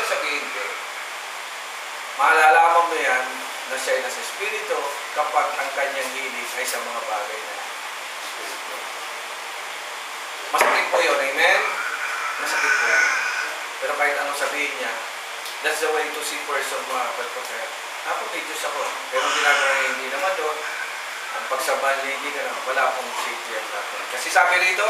sasabihin ko, malalaman mo yan na siya ay nasa Espiritu kapag ang kanyang hilig ay sa mga bagay na Espiritu. Masakit po yun, amen? Masakit po yun. Pero kahit anong sabihin niya, that's the way to see person mga kapatid ako may Diyos ako. Pero ginagawa niya hindi naman doon. Ang pagsabal niya hindi ka naman. Wala pong safety ang natin. Kasi sabi rito,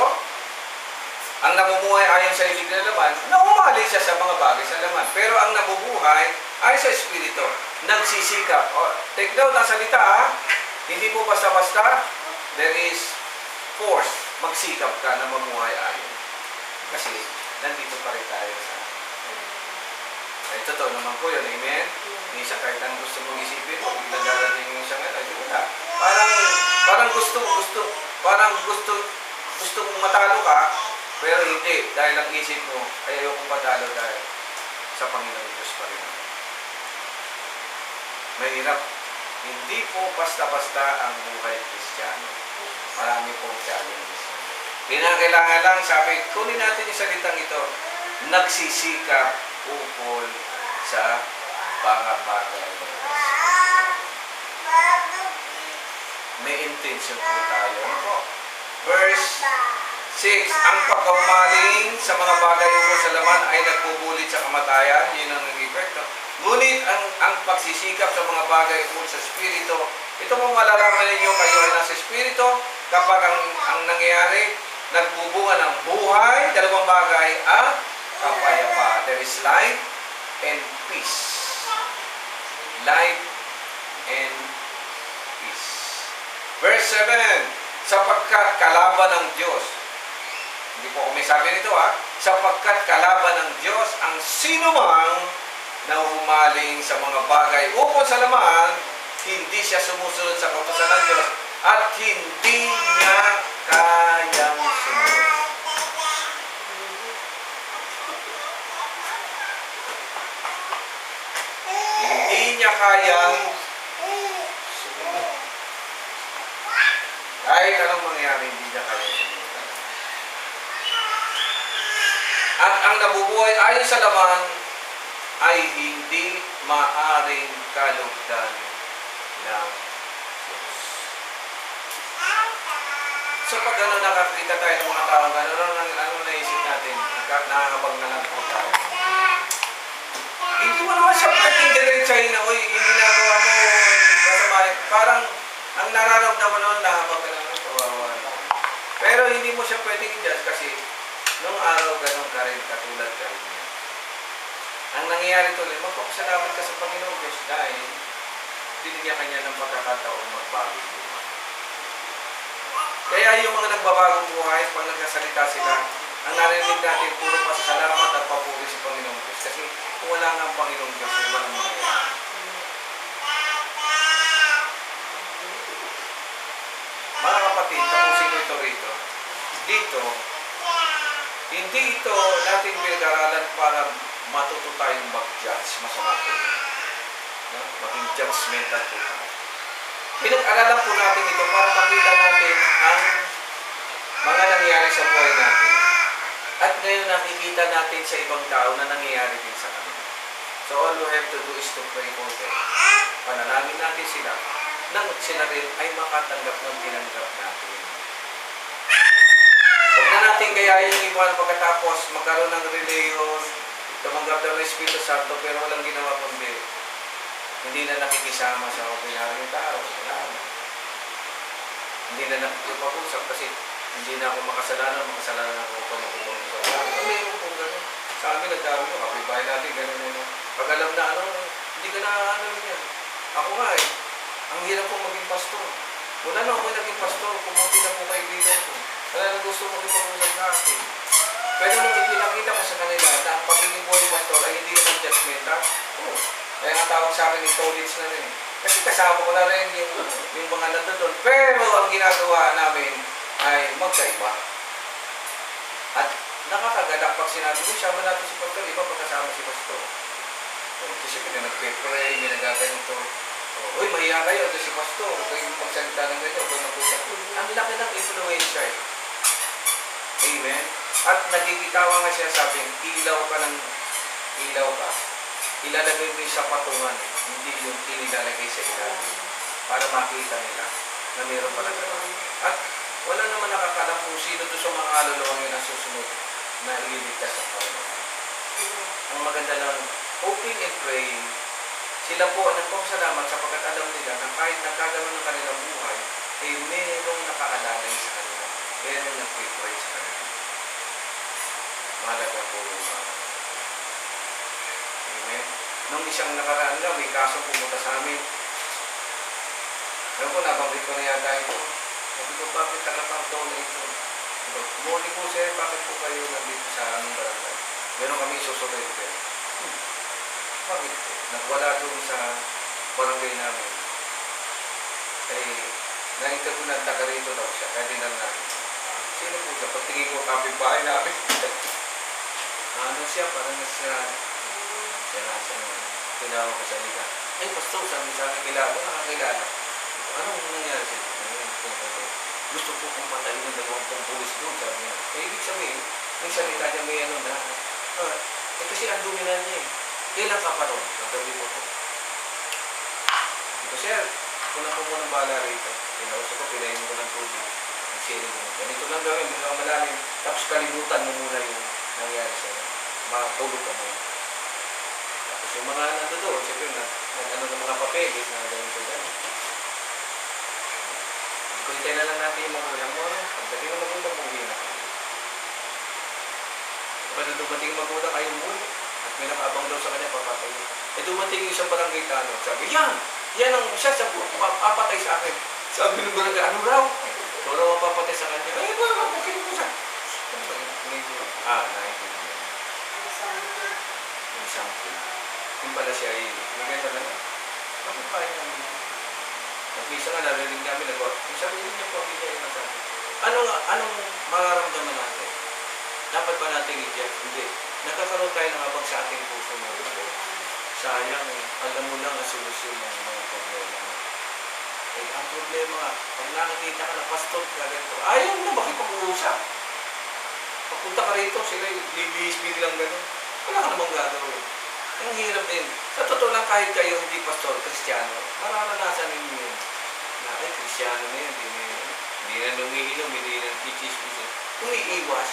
ang namumuhay ayon sa ibig na laman, naumali siya sa mga bagay sa laman. Pero ang nabubuhay ay sa Espiritu. Nagsisikap. O, take note ang salita ha. Hindi po basta-basta. There is force. Magsikap ka na mamuhay ayon. Kasi nandito pa rin tayo sa ay, totoo naman po yun, amen? Minsan kahit ang gusto mong isipin mo, biglang darating yung isang ano, di wala. Parang, parang gusto, gusto, parang gusto, gusto mong matalo ka, pero hindi, dahil ang isip mo, ay ayokong matalo dahil sa Panginoon Diyos pa rin. Mahirap. Hindi po basta-basta ang buhay Kristiyano. Marami pong challenges. Kinakailangan lang, sabi, kunin natin yung salitang ito, nagsisikap ukol sa mga bagay. May intention po tayo. Ano po? Verse 6, ang pagkaumaling sa mga bagay ukol sa laman ay nagbubulit sa kamatayan. Yun ang naging epekto. Ngunit ang, ang pagsisikap sa mga bagay ukol sa Espiritu, ito mo malalaman ninyo kayo ay nasa Espiritu kapag ang, ang nangyayari, nagbubunga ng buhay, dalawang bagay, at kapayapaan. There is life and peace. Life and peace. Verse 7, sapagkat kalaban ng Diyos, hindi po ako may sabi nito ha, sapagkat kalaban ng Diyos ang sino mang na humaling sa mga bagay upon sa laman, hindi siya sumusunod sa kautosan ng Diyos at hindi niya kayang sumunod. Hindi niya kayang sumunod. Kahit anong mangyari, hindi niya kayang sumunod. At ang nabubuhay ayon sa laman ay hindi maaring kalugdan ng Diyos. So pag ano nakakita tayo ng mga gano'n, ano, ano, ano naisip natin? Naka- Nakahabang na lang po tayo. Hindi mo naman siya pwedeng diretsahin na, uy, yung ginagawa mo, masama. Parang, ang nararamdaman nun, nahabang ka na lang, kawawa. Pero hindi mo siya pwedeng i-judge kasi, nung araw, ganun ka rin, katulad ka rin niya. Ang nangyayari tuloy, magpapasalamat ka sa Panginoon Diyos dahil binigyan kanya ng pagkakataon magbago yung buhay. Kaya yung mga nagbabagong buhay, pag nagsasalita sila, ang narinig natin, puro pasasalamat at papuri sa Panginoong Diyos. Kasi kung wala nga ang Panginoong Diyos, ay walang mangyayari. Mga kapatid, tapusin ko ito rito. Dito, hindi ito natin pinag-aralan para matuto tayong mag-judge. Masama po. No? Maging judgmental po tayo. Pinag-aralan po natin ito para makita natin ang mga nangyayari sa buhay natin. At ngayon nakikita natin sa ibang tao na nangyayari din sa kanila. So all we have to do is to pray for them. Panalangin natin sila nang sila rin ay makatanggap ng tinanggap natin. Gayahin yung pagkatapos magkaroon ng reliyon, tumanggap daw ng Espiritu Santo pero walang ginawa kundi hindi na nakikisama sa ordinaryong tao. Wala na. Hindi na nakikipag-usap kasi hindi na ako makasalanan, makasalanan ako kung makupang sa tao. Mayroon po gano'n. Sa amin, nagdami ko, kapitbahay natin, gano'n yun. Pag alam na ano, hindi ka na ano yan. Ako nga eh, ang hirap ko maging pastor. Wala na ako naging pastor, pumunti na po kaibigan ko. Wala na gusto makipag-usap na akin. Pero nung ipinakita ko sa kanila na ang pagiging buhay pastor ay hindi naman judgmental, oh, kaya nga tawag sa akin ni Tolits na rin. Kasi kasama ko na rin yung, yung mga nandun. Pero ang ginagawa namin ay magkaiba. At nakakagalak pag sinabi ko, sama natin si Pastor, iba pagkasama si Pastor. So, kasi pag nagpe-pray, may nagaganito. Uy, mahiya kayo, ito si Pastor. Huwag kayong magsalita ng ganyan, huwag nagpusap. Ang laki ng influencer. Amen? At nagkikitawa nga siya sabing, ilaw ka ng ilaw ka, ilalagay mo sa patungan, hindi yung inilalagay sa ilalim. Para makita nila na mayroon pala gano'n. At wala naman nakakalam kung sino to sa mga kaluluwang yun ang susunod na ililigtas ng Panginoon. Ang maganda lang, hoping and praying, sila po ang nagpapasalamat sapagkat alam nila na kahit nagkaganon ng kanilang buhay, ay mayroong nakaalalay sa kanila. Mayroong nagpipray sa kanila. Mahalaga po yung mga. Amen. Nung isang nakaraan nga, may kaso pumunta sa amin. Alam ko, nabanggit ko na yata ito. Sabi ko, bakit taga-pardon na ito? Morning po sir, bakit po kayo nandito sa aming barangay? Meron kami isusurrender. Hmm. Bakit po? Nagwala doon sa barangay namin. Ay, nainterview ng taga rito daw siya, kaya dinal namin. Sino po siya? Pagtingin ko kapitbahay namin. ano siya? Parang nasira. Siya na siya. Tinawag ko sa nila. Ay, pastor, sabi sa akin, kilala ko, nakakilala. Anong nangyari ano, Gusto ko kong patayin ng dalawang pong pulis doon, sabi niya. Eh, ibig sabihin, may salita niya may ano na. Ah, eh, kasi ang dumi niya eh. Kailan ka pa ron? Nagdabi ko po. Sir, kung na po mo ng bala rito. Pinausap ko, pinayin ko ng tubig. Ang siling mo. Ganito lang gawin, hindi lang malalim. Tapos kalimutan mo muna yung nangyari sa'yo. Makatulog ka muna. Tapos yung mga nando doon, siyempre, nag, nag, ano ng mga papeles na ganito ganito. Kuntay na lang natin yung magulang mo. ano? Pagdating ng magulang mo, uwi na kayo. Kapag na dumating magulang, ayaw mo. At may nakaabang daw sa kanya, papatay. Eh dumating yung isang barangay tanong. Sabi, yan! Yan ang siya sa papatay sa akin. Sabi ng barangay, ano raw? Puro papatay sa kanya. Eh, ba, ba, bakit mo sa? Ah, naintindihan. Yung something. Yung pala siya ay, may ganyan na lang. Bakit pa yun namin? At minsan nga narinig namin nag yung sarili niya pamilya yung nasabi. Ano nga, anong mararamdaman natin? Dapat ba natin i-judge? Hindi. Nagkakaroon tayo ng habang sa ating puso mo. Sayang eh. Alam mo lang ang solusyon ng mga problema. Eh, ang problema nga, pag nakakita ka na pastor ka ganito, ayaw na makipag-uusap. Pagpunta ka rito, sila lilihis biglang gano'n. Wala ka namang gagawin. Ang hirap din. Sa kahit kayo hindi pastor, kristyano, mararanasan ninyo yun. Na, ay, kristyano na yun, hindi na yun. Hindi na lumiinom, hindi na chichismis. Umiiwas.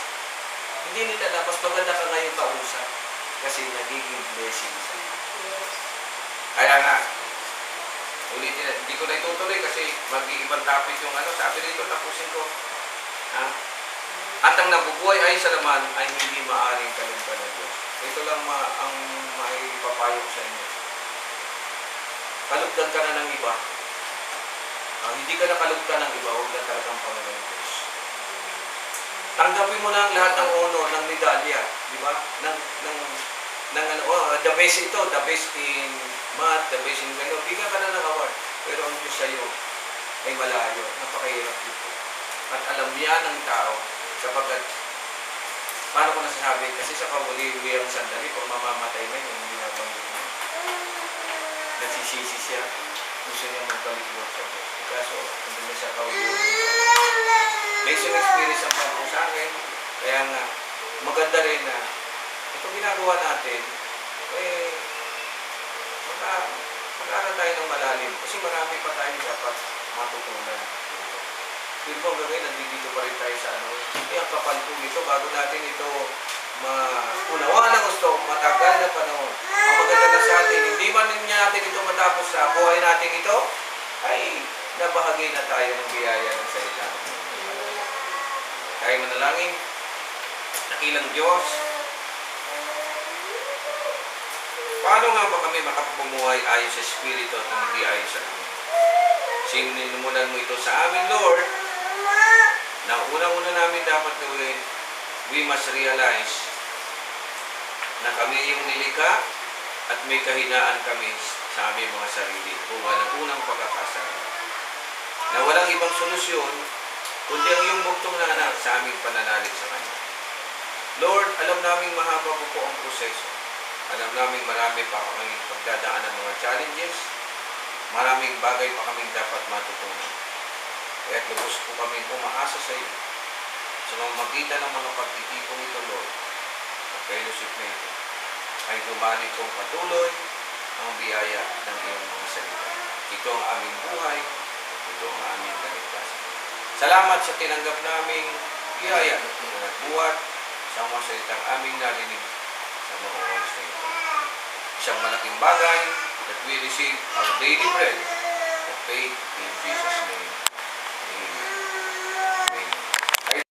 Hindi nila na, mas maganda ka ngayon kausap. Kasi nagiging blessing sa iyo. Kaya nga, ulitin na, hindi ko na itutuloy kasi mag-iibang topic yung ano, sabi rito, tapusin ko. Ha? At ang nabubuhay ay sa laman ay hindi maaring kalimpan ng Diyos. Ito lang ma ang may papayo sa inyo. Kalugdan ka na ng iba. Ah, hindi ka na kalugdan ng iba, huwag na talagang Panginoon Diyos. Tanggapin mo na ang lahat ng honor, ng medalya, di ba? Ng, ng, ng ano, oh, the best ito, the best in math, the best in gano'n. Bigyan ka na ng award. Pero ang Diyos sa'yo ay malayo. Napakahirap dito. At alam niya ng tao sapagkat paano ko nasasabi? Kasi sa kahuli-huli ang sandali, kung mamamatay na yun, hindi na. Nagsisisi siya. Gusto niya magbalik Lord sa Diyos. Kaso, hindi na siya kahuli-huli. Based on experience ang pangko sa akin, kaya nga, maganda rin na ito ginagawa natin, eh, maka, mag-aaral tayo ng malalim. Kasi marami pa tayong dapat matutunan. Pero mo gagawin, nandito pa rin tayo sa ano. Eh, ang kapal po nito, bago natin ito maunawaan na gusto, matagal na panahon. Ang maganda na sa atin, hindi man niya natin ito matapos sa buhay natin ito, ay nabahagi na tayo ng biyaya ng salita ng. Tayo manalangin, nakilang Diyos, paano nga ba kami makapagmumuhay ayon sa Espiritu at hindi ayon sa amin? Sininimulan mo ito sa amin, Lord, na unang-una namin dapat gawin, we must realize na kami yung nilikha at may kahinaan kami sa aming mga sarili. Buwa ng unang pagkakasala. Na walang ibang solusyon, kundi ang iyong bugtong na anak sa aming pananalig sa Kanya. Lord, alam naming mahaba po po ang proseso. Alam naming marami pa kami pagdadaan ng mga challenges. Maraming bagay pa kaming dapat matutunan. Kaya lubos po kami umaasa sa iyo sa mga magitan ng mga pagtitipong ito, Lord, at fellowship na ito. ay dumali kong patuloy ang biyaya ng iyong mga salita. Ito ang aming buhay, ito ang aming kaligtasan. Salamat sa tinanggap naming biyaya na nagbuhat sa mga salitang aming narinig sa mga oras na ito. Isang malaking bagay that we receive our daily bread of faith in Jesus' name.